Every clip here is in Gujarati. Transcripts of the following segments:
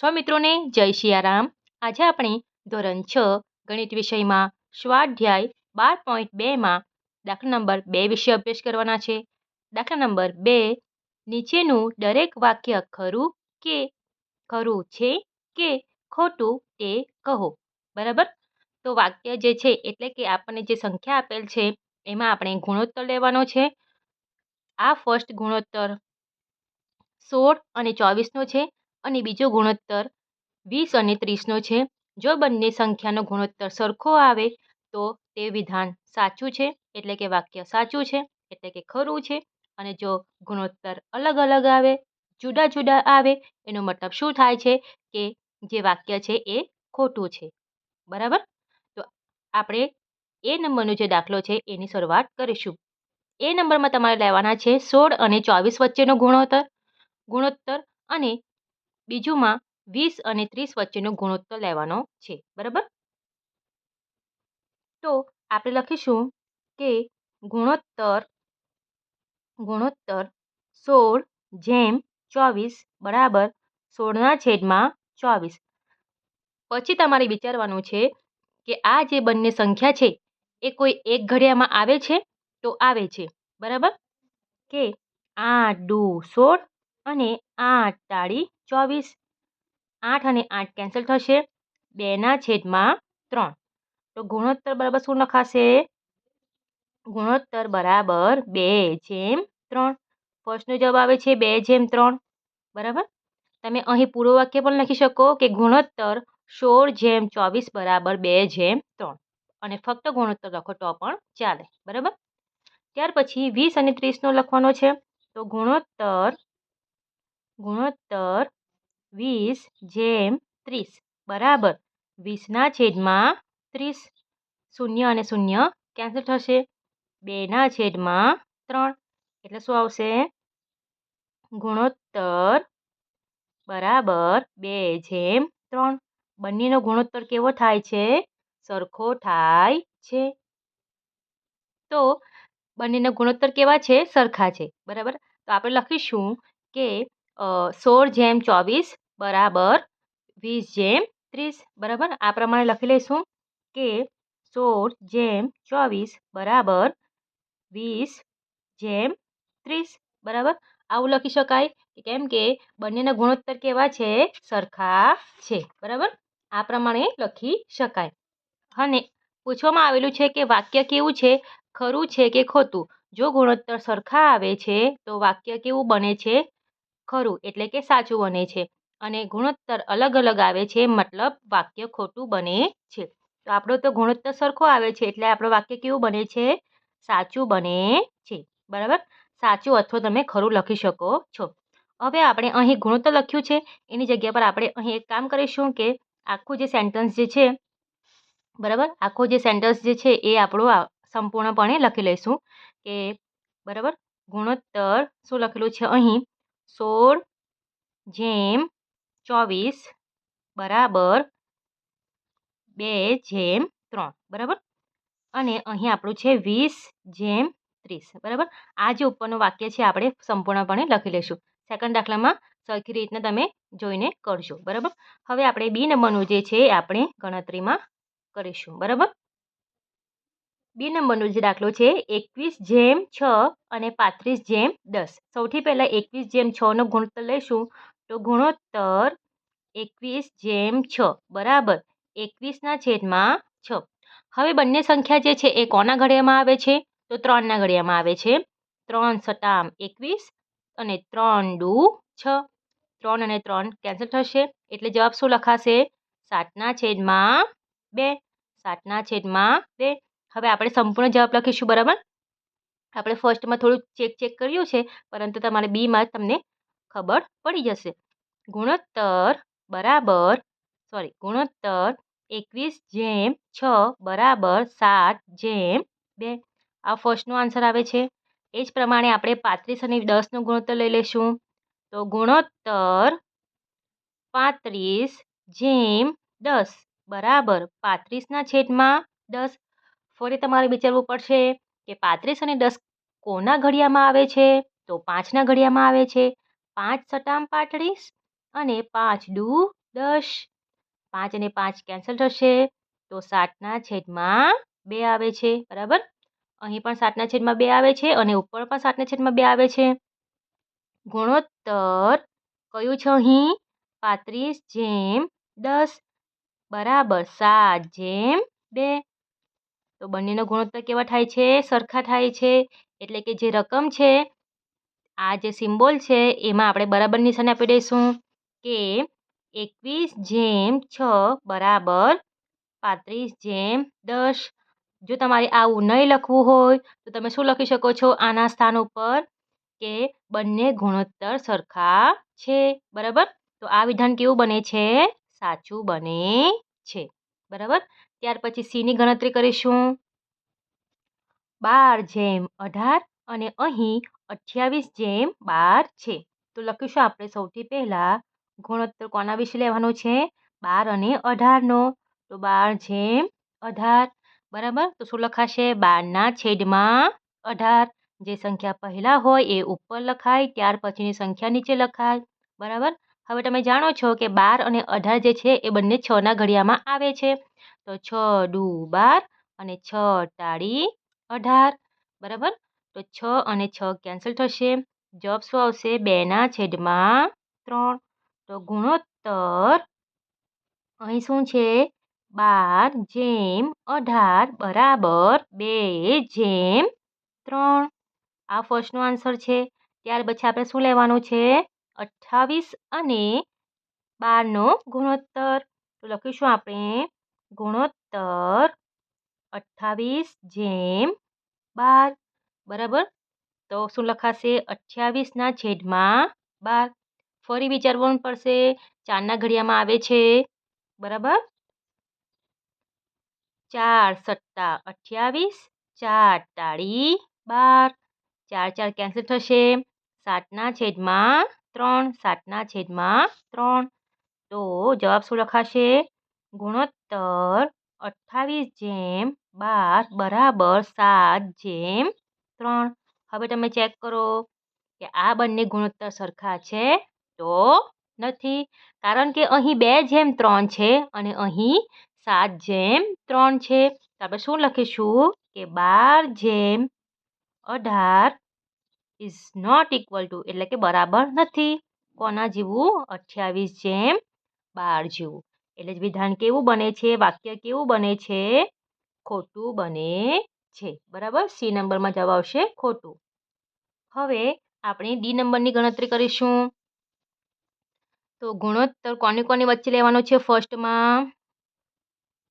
સો મિત્રોને જય શિયારામ. આજે આપણે ધોરણ છ ગણિત વિષયમાં સ્વાધ્યાય બાર પોઈન્ટ બેમાં દાખલા નંબર બે વિશે અભ્યાસ કરવાના છે. દાખલા નંબર બે, નીચેનું દરેક વાક્ય ખરું કે ખરું છે કે ખોટું તે કહો. બરાબર? તો વાક્ય જે છે એટલે કે આપણને જે સંખ્યા આપેલ છે, એમાં આપણે ગુણોત્તર લેવાનો છે. આ ફર્સ્ટ ગુણોત્તર સોળ અને ચોવીસનો છે. અને બીજો ગુણોત્તર વીસ અને ત્રીસનો છે. જો બંને સંખ્યાનો ગુણોત્તર સરખો આવે, તો તે વિધાન સાચું છે, એટલે કે વાક્ય સાચું છે, એટલે કે ખરું છે. અને જો ગુણોત્તર અલગ અલગ આવે, જુદા જુદા આવે, એનો મતલબ શું થાય છે કે જે વાક્ય છે એ ખોટું છે. બરાબર? તો આપણે એ નંબરનો જે દાખલો છે એની શરૂઆત કરીશું. એ નંબરમાં તમારે લેવાના છે સોળ અને ચોવીસ વચ્ચેનો ગુણોત્તર ગુણોત્તર અને બીજુંમાં વીસ અને ત્રીસ વચ્ચેનો ગુણોત્તર લેવાનો છે, બરાબર? તો આપણે લખીશું કે ગુણોત્તર ગુણોત્તર સોળ જેમ ચોવીસ બરાબર સોળના છેદમાં ચોવીસ. પછી તમારે વિચારવાનું છે કે આ જે બંને સંખ્યા છે, એ કોઈ એક ઘડિયામાં આવે છે? તો આવે છે, બરાબર? કે આઠ દુ સોળ અને આઠ તાળી ચોવીસ, આઠ અને આઠ કેન્સલ થશે. બેના છેદમાં ત્રણ. તો ગુણોત્તર બરાબર શું લખાશે? ગુણોત્તર બરાબર બે જેમ ત્રણ. ફર્સ્ટનો જવાબ આવે છે બે જેમ ત્રણ. બરાબર? તમે અહીં પૂરો વાક્ય પણ લખી શકો કે ગુણોત્તર સોળ જેમ ચોવીસ બરાબર બે જેમ ત્રણ. અને ફક્ત ગુણોત્તર લખો તો પણ ચાલે. બરાબર? ત્યાર પછી વીસ અને ત્રીસનો લખવાનો છે. તો ગુણોત્તર ગુણોત્તર વીસ જેમ ત્રીસ. બરાબર. વીસના છેદમાં ત્રીસ. શૂન્ય અને શૂન્ય કેન્સલ થશે? બેના છેદમાં ત્રણ. એટલે શું આવશે? ગુણોત્તર બરાબર બે જેમ ત્રણ. બંનેનો ગુણોત્તર કેવો થાય છે? સરખો થાય છે. તો બંનેના ગુણોત્તર કેવા છે? સરખા છે. બરાબર? તો આપણે લખીશું કે સોળ જેમ ચોવીસ બરાબર વીસ જેમ ત્રીસ, બરાબર? આ પ્રમાણે લખી લઈશું કે સોળ જેમ ચોવીસ બરાબર વીસ જેમ ત્રીસ, બરાબર? આવું લખી શકાય કેમ કે બંનેના ગુણોત્તર કેવા છે? સરખા છે, બરાબર? આ પ્રમાણે લખી શકાય. અને પૂછવામાં આવેલું છે કે વાક્ય કેવું છે? ખરું છે કે ખોટું? જો ગુણોત્તર સરખા આવે છે, તો વાક્ય કેવું બને છે? ખરું એટલે કે સાચું બને છે. અને ગુણોત્તર અલગ અલગ આવે છે, મતલબ વાક્ય ખોટું બને છે. તો આપણો તો ગુણોત્તર સરખો આવે છે એટલે આપણું વાક્ય કેવું બને છે? સાચું બને છે. બરાબર? સાચું અથવા તમે ખરું લખી શકો છો. હવે આપણે અહીં ગુણોત્તર લખ્યું છે. એની જગ્યા પર આપણે અહીં એક કામ કરીશું કે આખું જે સેન્ટન્સ જે છે, બરાબર? આખું જે સેન્ટન્સ જે છે એ આપણું સંપૂર્ણપણે લખી લઈશું કે, બરાબર? ગુણોત્તર શું લખેલું છે અહીં? સોળ, જેમ ચોવીસ, બરાબર બે, જેમ ત્રણ, બરાબર? અને અહીં આપણું છે વીસ, જેમ ત્રીસ, બરાબર? આ જે ઉપરનું વાક્ય છે, આપણે સંપૂર્ણપણે લખી લઈશું. સેકન્ડ દાખલામાં સરખી રીતના તમે જોઈને કરજો, બરાબર? હવે આપણે બી નંબરનું જે છે એ આપણે ગણતરીમાં કરીશું, બરાબર? બી નંબરનો જે દાખલો છે, એકવીસ જેમ છ અને પાંત્રીસ જેમ દસ. સૌથી પહેલાં એકવીસ જેમ છનો ગુણોત્તર લઈશું, તો ગુણોત્તર એકવીસ જેમ છ. બરાબર. એકવીસના છેદમાં છ. હવે બંને સંખ્યા જે છે, એ કોના ઘડિયામાં આવે છે? તો ત્રણના ઘડિયામાં આવે છે. ત્રણ સટામ એકવીસ અને ત્રણ ડુ છ. ત્રણ અને ત્રણ કેન્સલ થશે. એટલે જવાબ શું લખાશે? સાતના છેદમાં બે. સાતના છેદમાં બે. હવે આપણે સંપૂર્ણ જવાબ લખીશું, બરાબર? આપણે ફર્સ્ટમાં થોડું ચેક ચેક કર્યું છે, પરંતુ તમારે બીમાં તમને ખબર પડી જશે. ગુણોત્તર બરાબર સોરી ગુણોત્તર એકવીસ જેમ છ બરાબર સાત જેમ બે. આ ફર્સ્ટનો આન્સર આવે છે. એ જ પ્રમાણે આપણે પાંત્રીસ અને દસનો ગુણોત્તર લઈ લઈશું. તો ગુણોત્તર પાંત્રીસ જેમ દસ, બરાબર પાંત્રીસના છેદમાં દસ. ફરી તમારે વિચારવું પડશે કે પાંત્રીસ અને દસ કોના ઘડિયામાં આવે છે? તો પાંચના ઘડિયામાં આવે છે. પાંચ સટામ પાંત્રીસ અને પાંચ દુ દસ. પાંચ અને પાંચ કેન્સલ થશે. તો સાતના છેદમાં બે આવે છે. બરાબર? અહીં પણ સાતના છેદમાં બે આવે છે અને ઉપર પણ સાતના છેદમાં બે આવે છે. ગુણોત્તર કયું છે અહીં? પાંત્રીસ જેમ દસ. બરાબર, સાત જેમ બે. તો બંનેનો ગુણોત્તર કેવા થાય છે? સરખા થાય છે? એટલે કે જે રકમ છે, આ જે સિમ્બોલ છે, એમાં આપણે બરાબર નિશાન આપી દઈશું કે એકવીસ જેમ છ બરાબર પાંત્રીસ જેમ દસ. જો તમારે આવું નહીં લખવું હોય, તો તમે શું લખી શકો છો? આના સ્થાન ઉપર કે બંને ગુણોત્તર સરખા છે. બરાબર? તો આ વિધાન કેવું બને છે? સાચું બને છે. બરાબર? ત્યાર પછી સીની ગણતરી કરીશું. બાર જેમ અઢાર અને અહીં અઠ્યાવીસ જેમ બાર છે. તો લખીશું આપણે સૌથી પહેલાં ગુણોત્તર કોના વિશે લેવાનો છે? બાર અને અઢારનો. તો બાર જેમ અઢાર, બરાબર? તો શું લખાશે? બારના છેદમાં અઢાર. જે સંખ્યા પહેલાં હોય એ ઉપર લખાય, ત્યાર પછીની સંખ્યા નીચે લખાય. બરાબર? હવે તમે જાણો છો કે બાર અને અઢાર જે છે એ બંને છના ઘડિયામાં આવે છે. તો છ ડુ બાર અને છ ટાળી અઢાર, બરાબર? તો છ અને છ કેન્સલ થશે. જવાબ શું આવશે? બેના છેદમાં ત્રણ. તો ગુણોત્તર અહીં શું છે? બાર જેમ અઢાર બરાબર બે જેમ ત્રણ. આ ફર્સ્ટનો આન્સર છે. ત્યાર પછી આપણે શું લેવાનું છે? અઠ્ઠાવીસ અને બારનો ગુણોત્તર. તો લખીશું આપણે ગુણોત્તર અઠ્ઠાવીસ જેમ બાર. બરાબર? તો શું લખાશે? અઠ્યાવીસના છેદમાં બાર. ફરી વિચારવું પડશે. ચારના ઘડિયામાં આવે છે. બરાબર? ચાર સત્તા અઠ્યાવીસ, ચાર તાળી બાર. ચાર ચાર કેન્સલ થશે. સાતના છેદમાં ત્રણ, સાતના છેદમાં ત્રણ. તો જવાબ શું લખાશે? ગુણોત્તર અઠ્ઠાવીસ જેમ બાર બરાબર સાત જેમ ત્રણ. હવે તમે ચેક કરો કે આ બંને ગુણોત્તર સરખા છે તો નથી. કારણ કે અહીં બે જેમ ત્રણ છે અને અહીં સાત જેમ ત્રણ છે. તો આપણે શું લખીશું કે બાર જેમ અઢાર ઇઝ નોટ ઇક્વલ ટુ એટલે કે બરાબર નથી. કોના જેવું? અઠ્યાવીસ જેમ બાર જેવું. એટલે જ વિધાન કેવું બને છે? વાક્ય કેવું બને છે? ખોટું બને છે. બરાબર? સી નંબરમાં જવાબ આવશે ખોટું. હવે આપણે ડી નંબરની ગણતરી કરીશું. તો ગુણોત્તર કોની કોની વચ્ચે લેવાનો છે ફર્સ્ટમાં?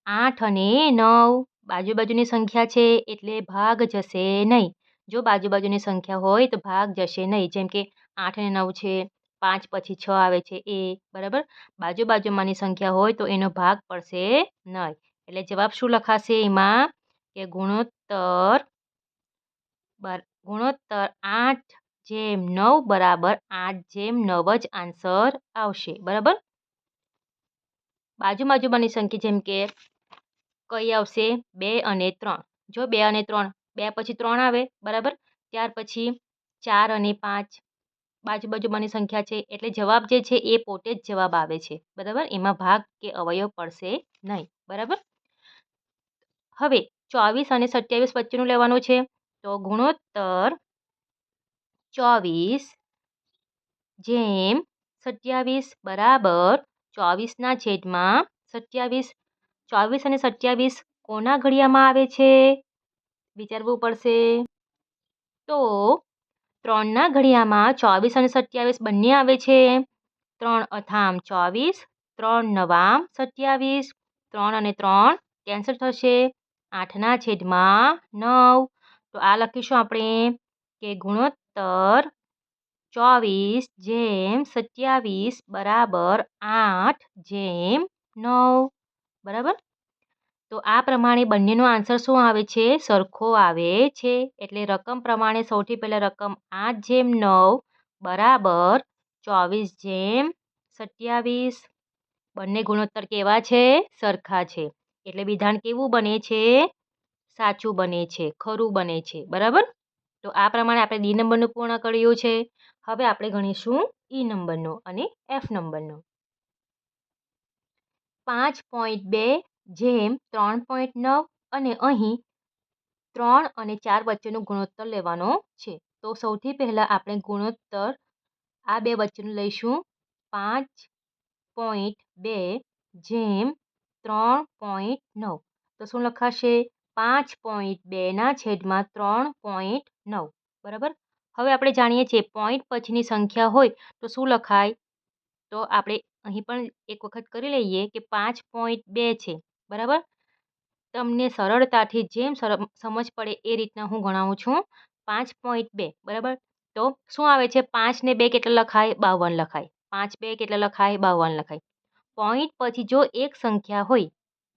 આઠ અને નવ. બાજુ બાજુની સંખ્યા છે એટલે ભાગ જશે નહીં. જો બાજુ બાજુની સંખ્યા હોય તો ભાગ જશે નહીં. જેમ કે આઠ અને નવ છે. પાંચ પછી છ આવે છે, એ બરાબર? બાજુ બાજુમાંની સંખ્યા હોય તો એનો ભાગ પડશે નહીં એટલે જવાબ શું લખાશે એમાં કે ગુણોત્તર ગુણોત્તર આઠ જેમ નવ બરાબર આઠ જેમ નવ જ આન્સર આવશે, બરાબર? બાજુ બાજુમાંની સંખ્યા જેમ કે કઈ આવશે? બે અને ત્રણ. જો બે અને ત્રણ, બે પછી ત્રણ આવે, બરાબર? ત્યાર પછી ચાર અને પાંચ બાજુ બાજુમાંની સંખ્યા છે, એટલે જવાબ જે છે એ પોતે જ જવાબ આવે છે. બરાબર? એમાં ભાગ કે અવયવ પડશે નહીં. બરાબર? હવે ચોવીસ અને સત્યાવીસ વચ્ચેનું લેવાનું છે. તો ગુણોત્તર ચોવીસ જેમ સત્યાવીસ બરાબર ચોવીસના છેદમાં સત્યાવીસ. ચોવીસ અને સત્યાવીસ કોના ઘડિયામાં આવે છે? વિચારવું પડશે. તો ત્રણના ઘડિયામાં ચોવીસ અને સત્યાવીસ બંને આવે છે. ત્રણ અથામ ચોવીસ, ત્રણ નવામ સત્યાવીસ, ત્રણ અને ત્રણ કેન્સલ થશે. આઠના છેદમાં નવ. તો આ લખીશું આપણે કે ગુણોત્તર ચોવીસ જેમ સત્યાવીસ બરાબર આઠ જેમ નવ. બરાબર? તો આ પ્રમાણે બંનેનો આન્સર શું આવે છે? સરખો આવે છે. એટલે રકમ પ્રમાણે સૌથી પહેલાં રકમ આઠ જેમ નવ બરાબર ચોવીસ જેમ સત્યાવીસ. બંને ગુણોત્તર કેવા છે? સરખા છે. એટલે વિધાન કેવું બને છે? સાચું બને છે. ખરું બને છે. બરાબર? તો આ પ્રમાણે આપણે ડી નંબરનું પૂર્ણ કર્યું છે. હવે આપણે ગણીશું ઈ નંબરનો અને એફ નંબરનો. પાંચ પોઈન્ટ બે જેમ ત્રણ પોઈન્ટ નવ અને અહીં ત્રણ અને ચાર વચ્ચેનો ગુણોત્તર લેવાનો છે. તો સૌથી પહેલાં આપણે ગુણોત્તર આ બે વચ્ચેનું લઈશું. પાંચ પોઈન્ટ બે જેમ ત્રણ પોઈન્ટ નવ. તો શું લખાશે? પાંચ પોઈન્ટ બેના છેદમાં ત્રણ પોઈન્ટ નવ. બરાબર? હવે આપણે જાણીએ છીએ પોઈન્ટ પછીની સંખ્યા હોય તો શું લખાય? તો આપણે અહીં પણ એક વખત કરી લઈએ કે પાંચ પોઈન્ટ બે છે. બરાબર? તમને સરળતાથી જેમ સમજ પડે એ રીતના હું ગણાવું છું. પાંચ પોઈન્ટ બે, બરાબર? તો શું આવે છે? પાંચ ને બે કેટલા લખાય? બાવન લખાય. પાંચ બે કેટલા લખાય? બાવન લખાય. પોઈન્ટ પછી જો એક સંખ્યા હોય,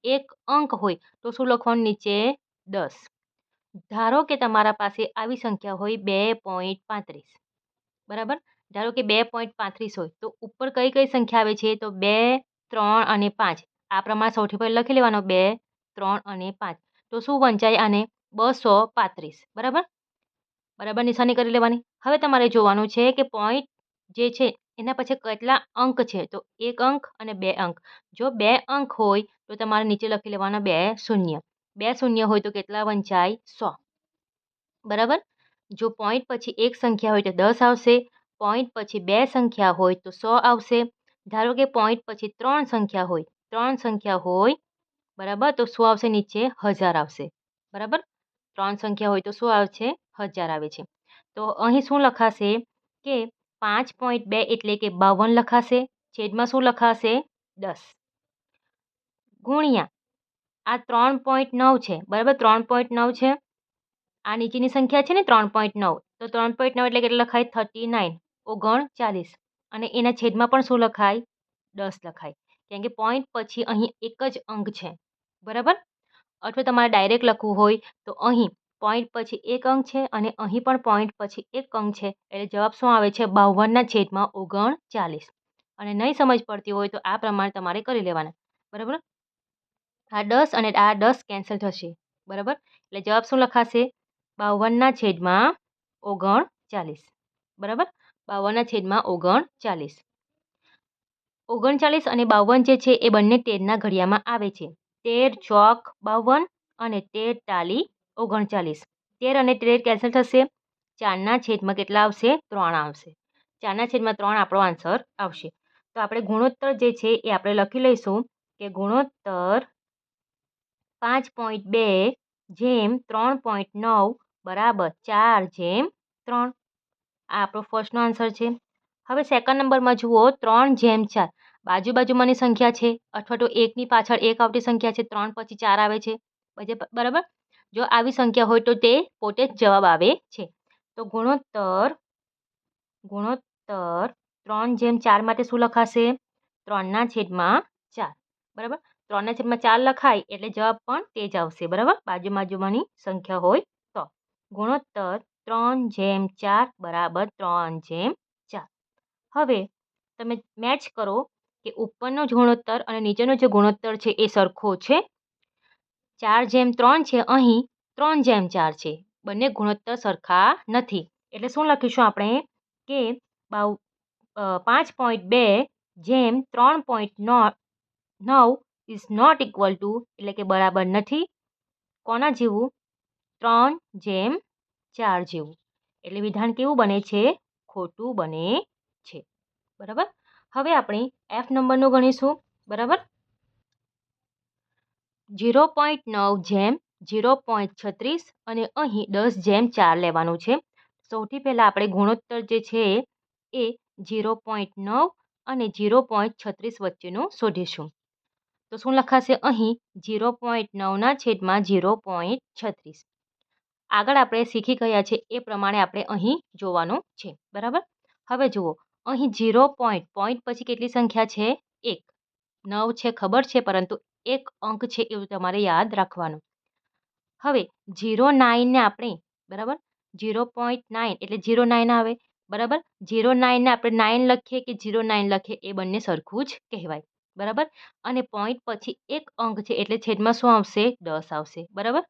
એક અંક હોય, તો શું લખવાનું નીચે? દસ. ધારો કે તમારા પાસે આવી સંખ્યા હોય બે પોઈન્ટ પાંત્રીસ. બરાબર? ધારો કે બે પોઈન્ટ પાંત્રીસ હોય, તો ઉપર કઈ કઈ સંખ્યા આવે છે? તો બે, ત્રણ અને પાંચ. આ પ્રમાણે સૌથી પહેલાં લખી લેવાનો બે, ત્રણ અને પાંચ. તો શું વંચાય આને? બસો પાંત્રીસ. બરાબર? બરાબર નિશાની કરી લેવાની. હવે તમારે જોવાનું છે કે પોઈન્ટ જે છે, એના પછી કેટલા અંક છે? તો એક અંક અને બે અંક. જો બે અંક હોય, તો તમારે નીચે લખી લેવાના બે શૂન્ય. બે શૂન્ય હોય તો કેટલા વંચાય? સો. બરાબર? જો પોઈન્ટ પછી એક સંખ્યા હોય તો દસ આવશે. પોઈન્ટ પછી બે સંખ્યા હોય તો સો આવશે. ધારો કે પોઈન્ટ પછી ત્રણ સંખ્યા હોય ત્રણ સંખ્યા હોય, બરાબર? તો શું આવશે નીચે? હજાર આવશે. બરાબર? ત્રણ સંખ્યા હોય તો શું આવશે? હજાર આવે છે. તો અહીં શું લખાશે? કે પાંચ પોઈન્ટ બે એટલે કે બાવન લખાશે. છેદમાં શું લખાશે? દસ. ગુણ્યા. આ ત્રણ પોઈન્ટ નવ છે. બરાબર? ત્રણ પોઈન્ટ નવ છે. આ નીચેની સંખ્યા છે ને ત્રણ પોઈન્ટ નવ. તો ત્રણ પોઈન્ટ નવ એટલે કેટલા લખાય? Thirty nine. ઓગણ ચાલીસ અને એના છેદમાં પણ શું લખાય? દસ લખાય. કેમ કે પોઈન્ટ પછી અહીં એક જ અંક છે. બરાબર? અથવા તમારે ડાયરેક્ટ લખવું હોય તો અહીં પોઈન્ટ પછી એક અંક છે અને અહીં પણ પોઈન્ટ પછી એક અંક છે. એટલે જવાબ શું આવે છે? બાવનના છેદમાં ઓગણ ચાલીસ અને નહીં સમજ પડતી હોય તો આ પ્રમાણે તમારે કરી લેવાના. બરાબર? આ દસ અને આ દસ કેન્સલ થશે. બરાબર? એટલે જવાબ શું લખાશે? બાવનના છેદમાં ઓગણ ચાલીસ બરાબર? બાવનના છેદમાં ઓગણ ચાલીસ ઓગણચાલીસ અને બાવન જે છે એ બંને તેરના ઘડિયામાં આવે છે. તેર ચોક બાવન અને તેર તાલી ઓગણચાલીસ. તેર અને તેર કેન્સલ થશે. ચારના છેદમાં કેટલા આવશે? ત્રણ આવશે. ચારના છેદમાં ત્રણ આપણો આન્સર આવશે. તો આપણે ગુણોત્તર જે છે એ આપણે લખી લઈશું કે ગુણોત્તર પાંચ પોઈન્ટ બે જેમ ત્રણ પોઈન્ટ નવ બરાબર ચાર જેમ ત્રણ. આ આપણો ફર્સ્ટનો આન્સર છે. હવે સેકન્ડ નંબરમાં જુઓ, ત્રણ જેમ ચાર. બાજુ બાજુમાંની સંખ્યા છે. અથવા તો એકની પાછળ એક આવતી સંખ્યા છે. ત્રણ પછી ચાર આવે છે. બરાબર? જો આવી સંખ્યા હોય તો તે પોતે જ જવાબ આવે છે. તો ગુણોત્તર ગુણોત્તર ત્રણ જેમ ચાર માટે શું લખાશે? ત્રણના છેદમાં ચાર. બરાબર? ત્રણના છેદમાં ચાર લખાય એટલે જવાબ પણ તે જ આવશે. બરાબર? બાજુ બાજુમાંની સંખ્યા હોય તો. ગુણોત્તર ત્રણ જેમ ચાર બરાબર ત્રણ જેમ હવે તમે મેચ કરો કે ઉપરનો ગુણોત્તર અને નીચેનો જે ગુણોત્તર છે એ સરખો છે. ચાર જેમ ત્રણ છે, અહીં ત્રણ જેમ ચાર છે. બંને ગુણોત્તર સરખા નથી. એટલે શું લખીશું આપણે? કે બાવ પાંચ પોઈન્ટ બે જેમ ત્રણ પોઈન્ટ નવ ઇઝ નોટ ઇક્વલ ટુ એટલે કે બરાબર નથી. કોના જેવું? ત્રણ જેમ ચાર જેવું. એટલે વિધાન કેવું બને છે? ખોટું બને બરાબર? હવે આપણે એફ નંબરનું ગણીશું, બરાબર? ઝીરો પોઈન્ટ નવ જેમ ઝીરો પોઈન્ટ છત્રીસ અને અહીં દસ જેમ ચાર લેવાનું છે. સૌથી પહેલાં આપણે ગુણોત્તર જે છે એ ઝીરો પોઈન્ટ નવ અને ઝીરો પોઈન્ટ છત્રીસ વચ્ચેનું શોધીશું. તો શું લખાશે? અહીં ઝીરો પોઈન્ટ નવના છેદમાં ઝીરો પોઈન્ટ છત્રીસ. આગળ આપણે શીખી ગયા છે એ પ્રમાણે આપણે અહીં જોવાનું છે, બરાબર? હવે જુઓ અહીં ઝીરો પોઈન્ટ પોઈન્ટ પછી કેટલી સંખ્યા છે? એક. નવ છે ખબર છે, પરંતુ એક અંક છે એવું તમારે યાદ રાખવાનું. હવે ઝીરો નાઇનને આપણે, બરાબર? ઝીરો પોઈન્ટ નાઇન એટલે ઝીરો નાઇન આવે, બરાબર? ઝીરો નાઇનને આપણે નાઇન લખીએ કે ઝીરો નાઇન લખીએ એ બંને સરખું જ કહેવાય, બરાબર? અને પોઈન્ટ પછી એક અંક છે એટલે છેદમાં શું આવશે? દસ આવશે, બરાબર?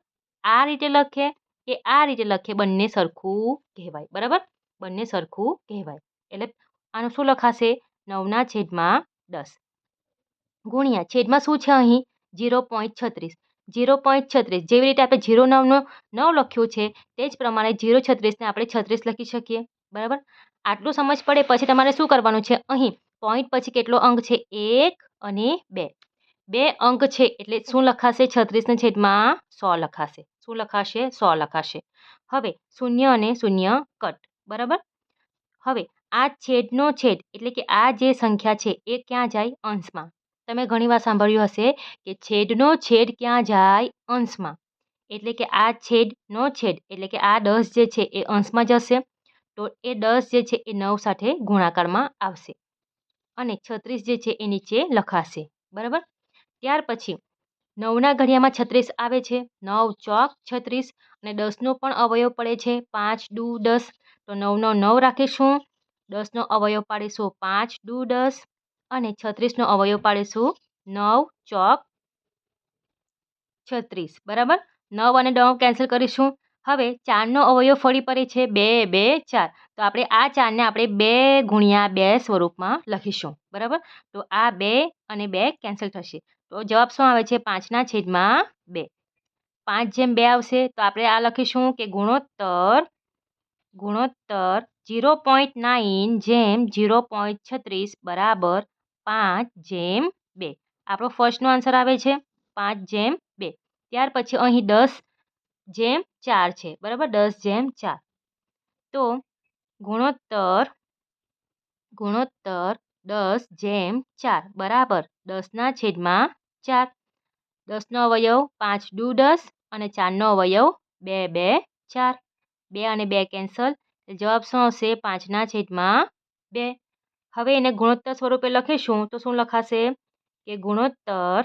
આ રીતે લખીએ કે આ રીતે લખીએ બંને સરખું કહેવાય, બરાબર? બંને સરખું કહેવાય, એટલે આનું શું લખાશે? નવના છેદમાં દસ. ગુણ્યા, છેદમાં શું છે અહીં? જીરો પોઈન્ટ છત્રીસ. જીરો પોઈન્ટ છત્રીસ. જેવી રીતે આપણે જીરો નવનો નવ લખ્યું છે, તે જ પ્રમાણે જીરો છત્રીસને આપણે છત્રીસ લખી શકીએ. બરાબર? આટલું સમજ પડે પછી તમારે શું કરવાનું છે? અહીં પોઈન્ટ પછી કેટલો અંક છે? એક અને બે. બે અંક છે એટલે શું લખાશે? છત્રીસના છેદમાં સો લખાશે. શું લખાશે? સો લખાશે. હવે શૂન્ય અને શૂન્ય કટ. બરાબર? હવે આ છેદનો છેદ એટલે કે આ જે સંખ્યા છે એ ક્યાં જાય અંશમાં. તમે ઘણીવાર સાંભળ્યું હશે કે છેદનો છેદ ક્યાં જાય અંશમાં. એટલે કે આ છેદનો છેદ એટલે કે આ દસ જે છે એ અંશમાં જશે. તો એ દસ જે છે એ નવ સાથે ગુણાકારમાં આવશે. અને છત્રીસ જે છે એ નીચે લખાશે. બરાબર? ત્યાર પછી નવના ઘડિયામાં છત્રીસ આવે છે. નવ ચોક છત્રીસ અને દસનો પણ અવયવ પડે છે. પાંચ દુ દસ. તો નવનો નવ રાખીશું. દસનો અવયવ પાડીશું પાંચ, દુ, દસ અને છત્રીસનો અવયવ પાડીશું નવ, ચોક છત્રીસ. બરાબર? નવ અને નવ કેન્સલ કરીશું. હવે ચારનો અવયવ ફરી પડે છે બે બે, ચાર. તો આપણે આ ચારને આપણે બે ગુણ્યા બે સ્વરૂપમાં લખીશું. બરાબર? તો આ બે અને બે કેન્સલ થશે. તો જવાબ શું આવે છે? પાંચના છેદમાં બે. પાંચ જેમ બે આવશે તો આપણે આ લખીશું કે ગુણોત્તર ગુણોત્તર જીરો પોઈન્ટ નાઇન જેમ જીરો પોઈન્ટ છત્રીસ બરાબર પાંચ જેમ બે. આપણો ફર્સ્ટનો આન્સર આવે છે પાંચ જેમ બે. ત્યાર પછી અહીં દસ જેમ ચાર છે. બરાબર? દસ જેમ ચાર. તો ગુણોત્તર ગુણોત્તર દસ જેમ ચાર. બરાબર? દસના છેદમાં ચાર. દસનો અવયવ પાંચ દુ દસ અને ચારનો અવયવ બે બે ચાર. બે અને બે કેન્સલ. જવાબ શું આવશે? પાંચના છેદમાં બે. હવે એને ગુણોત્તર સ્વરૂપે લખીશું તો શું લખાશે? કે ગુણોત્તર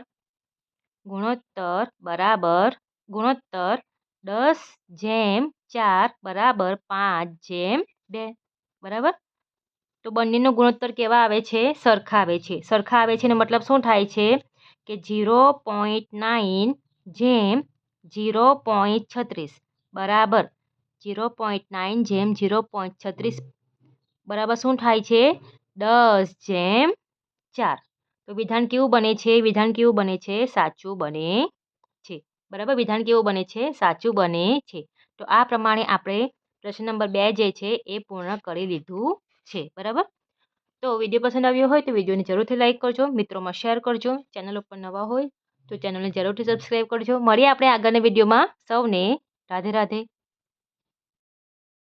ગુણોત્તર બરાબર, ગુણોત્તર દસ જેમ ચાર બરાબર પાંચ જેમ બે. બરાબર? તો બંનેનો ગુણોત્તર કેવા આવે છે? સરખા આવે છે. સરખા આવે છે ને મતલબ શું થાય છે? કે ઝીરો પોઈન્ટ નાઇન જેમ ઝીરો પોઈન્ટ છત્રીસ. બરાબર. ઝીરો પોઈન્ટ નાઇન જેમ ઝીરો પોઈન્ટ છત્રીસ. બરાબર શું થાય છે? દસ જેમ ચાર. તો વિધાન કેવું બને છે? વિધાન કેવું બને છે? સાચું બને છે. બરાબર? વિધાન કેવું બને છે? સાચું બને છે. તો આ પ્રમાણે આપણે પ્રશ્ન નંબર બે જે છે એ પૂર્ણ કરી લીધું છે. બરાબર? તો વીડિયો પસંદ આવ્યો હોય તો વિડીયોને જરૂરથી લાઇક કરજો મિત્રોમાં શેર કરજો ચેનલ ઉપર નવા હોય તો ચેનલને જરૂરથી સબસ્ક્રાઈબ કરજો. મળીએ આપણે આગળના વિડીયોમાં. સૌને રાધે રાધે.